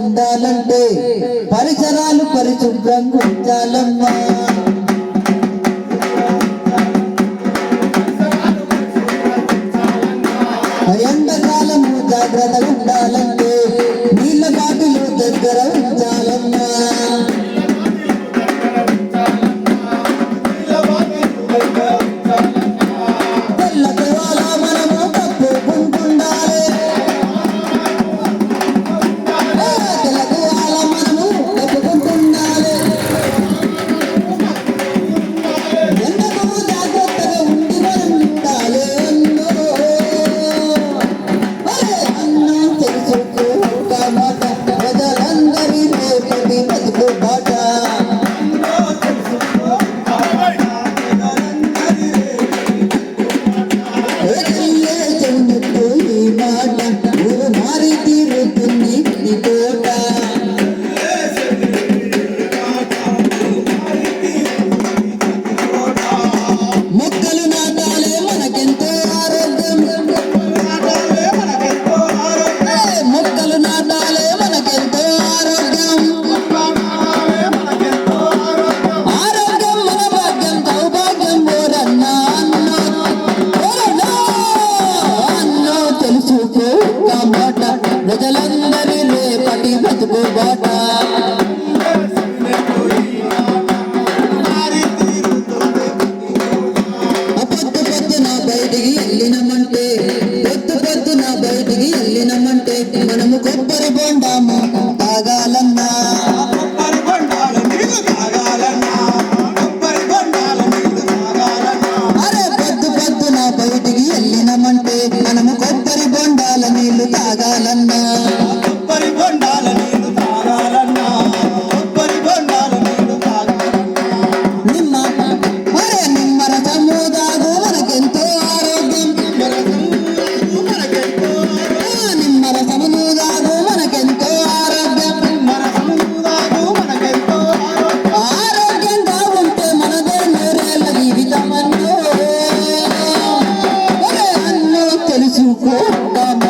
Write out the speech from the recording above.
ఉండాలంటే పరిసరాలు పరిశుభ్రంగా ఉండాలమ్మా. ఎండకాలము జాగ్రత్తగా ఉండాలంటే la la ప్రజలందరి రేపటి బతుకు బాట. పొద్దు పొద్దున బయటికి వెళ్ళినమంటే పొద్దు పొద్దున బయటికి వెళ్ళినమంటే మనము కొబ్బరి బొండాము తాగాలన్నా. మనము కొబ్బరి బొండాల నీళ్ళు తాగాలన్నా. Suco,